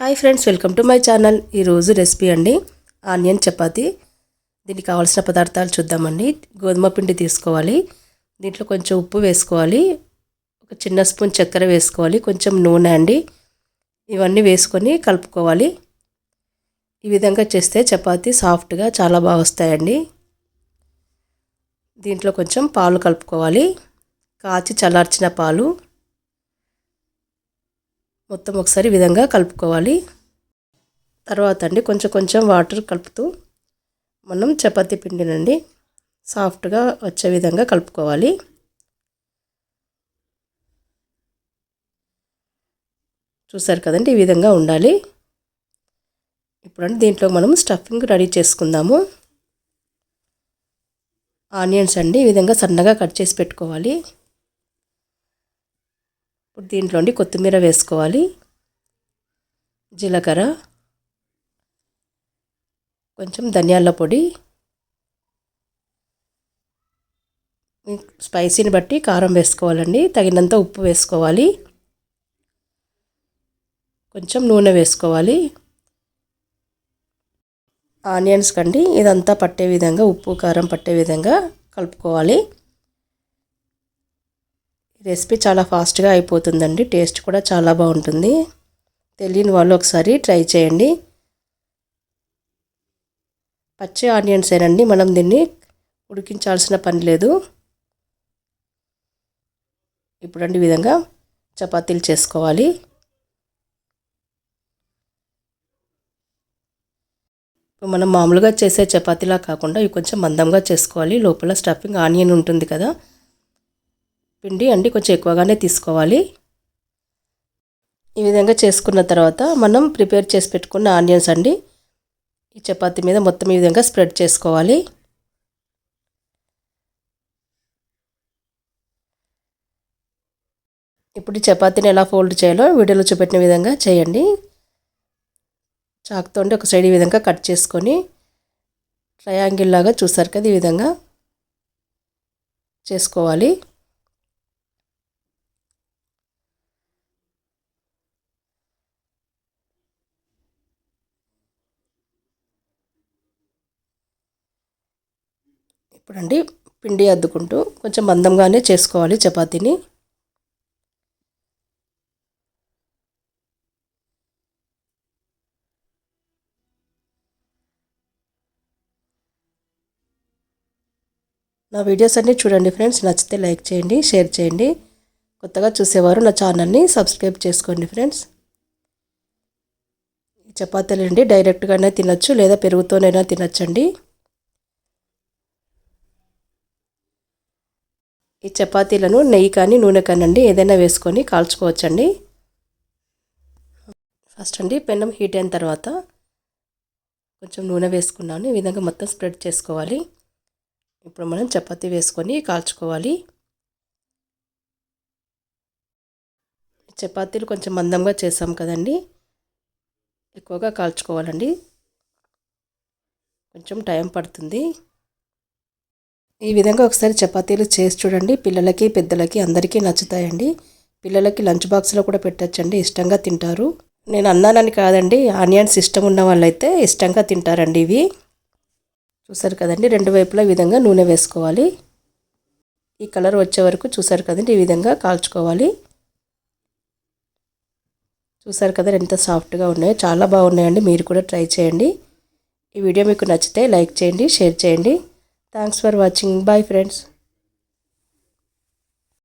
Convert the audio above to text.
Hi friends welcome to my channel. ఈరోజు recipe అండి onion chapati. దీనికి కావాల్సిన పదార్థాలు చూద్దామండి. గోధుమ పిండి తీసుకోవాలి. దీంట్లో కొంచెం ఉప్పు వేసుకోవాలి. ఒక చిన్న స్పూన్ చక్కెర వేసుకోవాలి. కొంచెం నూనె అండి. ఇవన్నీ వేసుకొని కలుపుకోవాలి. ఈ విధంగా చేస్తే చపాతీ సాఫ్ట్గా చాలా బాగా వస్తాయండి. దీంట్లో కొంచెం పాలు కలుపుకోవాలి. కాచి చల్లార్చిన పాలు. మొత్తం ఒకసారి విధంగా కలుపుకోవాలి. తర్వాత అండి కొంచెం కొంచెం వాటర్ కలుపుతూ మనం చపాతీ పిండినండి సాఫ్ట్గా వచ్చే విధంగా కలుపుకోవాలి. చూసారు కదండి ఈ విధంగా ఉండాలి. ఇప్పుడంటే దీంట్లో మనం స్టఫింగ్ రెడీ చేసుకుందాము. ఆనియన్స్ అండి ఈ విధంగా సన్నగా కట్ చేసి పెట్టుకోవాలి. ఇప్పుడు దీంట్లోండి కొత్తిమీర వేసుకోవాలి. జీలకర్ర. కొంచెం ధనియాల పొడి. స్పైసీని బట్టి కారం వేసుకోవాలండి. తగినంత ఉప్పు వేసుకోవాలి. కొంచెం నూనె వేసుకోవాలి. ఆనియన్స్ కండి ఇదంతా పట్టే విధంగా ఉప్పు కారం పట్టే విధంగా కలుపుకోవాలి. రెసిపీ చాలా ఫాస్ట్గా అయిపోతుందండి. టేస్ట్ కూడా చాలా బాగుంటుంది. తెలియని వాళ్ళు ఒకసారి ట్రై చేయండి. పచ్చి ఆనియన్స్ ఏనండి. మనం దీన్ని ఉడికించాల్సిన పని లేదు. ఇప్పుడండి ఈ విధంగా చపాతీలు చేసుకోవాలి. మనం మామూలుగా చేసే చపాతీలా కాకుండా ఇవి కొంచెం మందంగా చేసుకోవాలి. లోపల స్టఫింగ్ ఆనియన్ ఉంటుంది కదా. పిండి అండి కొంచెం ఎక్కువగానే తీసుకోవాలి. ఈ విధంగా చేసుకున్న తర్వాత మనం ప్రిపేర్ చేసి పెట్టుకున్న ఆనియన్స్ అండి ఈ చపాతీ మీద మొత్తం ఈ విధంగా స్ప్రెడ్ చేసుకోవాలి. ఇప్పుడు ఈ చపాతీని ఎలా ఫోల్డ్ చేయాలో వీడియోలో చూపెట్టిన విధంగా చేయండి. చాక్తో ఒక సైడ్ ఈ విధంగా కట్ చేసుకొని ట్రయాంగిల్ లాగా చూసారు కదా ఈ విధంగా చేసుకోవాలి. ఇప్పుడండి పిండి అద్దుకుంటూ కొంచెం మందంగానే చేసుకోవాలి చపాతీని. నా వీడియోస్ అన్నీ చూడండి ఫ్రెండ్స్ నచ్చితే లైక్ చేయండి షేర్ చేయండి. కొత్తగా చూసేవారు నా ఛానల్ని సబ్స్క్రైబ్ చేసుకోండి ఫ్రెండ్స్. ఈ చపాతీలు అండి డైరెక్ట్గానే తినచ్చు లేదా పెరుగుతోనైనా తినొచ్చండి. ఈ చపాతీలను నెయ్యి కానీ నూనె కానండి ఏదైనా వేసుకొని కాల్చుకోవచ్చండి. ఫస్ట్ అండి పెన్నం హీట్ అయిన తర్వాత కొంచెం నూనె వేసుకున్నాను. ఈ విధంగా మొత్తం స్ప్రెడ్ చేసుకోవాలి. ఇప్పుడు మనం చపాతీ వేసుకొని కాల్చుకోవాలి. చపాతీలు కొంచెం మందంగా చేసాం కదండి. ఎక్కువగా కాల్చుకోవాలండి. కొంచెం టైం పడుతుంది. ఈ విధంగా ఒకసారి చపాతీలు చేసి చూడండి. పిల్లలకి పెద్దలకి అందరికీ నచ్చుతాయండి. పిల్లలకి లంచ్ బాక్స్లో కూడా పెట్టచ్చండి. ఇష్టంగా తింటారు. నేను అన్నానని కాదండి. ఆనియన్స్ ఇష్టం ఉన్న వాళ్ళైతే ఇష్టంగా తింటారండి ఇవి. చూసారు కదండి. రెండు వైపులా ఈ విధంగా నూనె వేసుకోవాలి. ఈ కలర్ వచ్చే వరకు చూసారు కదండి. ఈ విధంగా కాల్చుకోవాలి. చూసారు కదా ఎంత సాఫ్ట్గా ఉన్నాయో. చాలా బాగున్నాయండి. మీరు కూడా ట్రై చేయండి. ఈ వీడియో మీకు నచ్చితే లైక్ చేయండి షేర్ చేయండి. Thanks for watching bye friends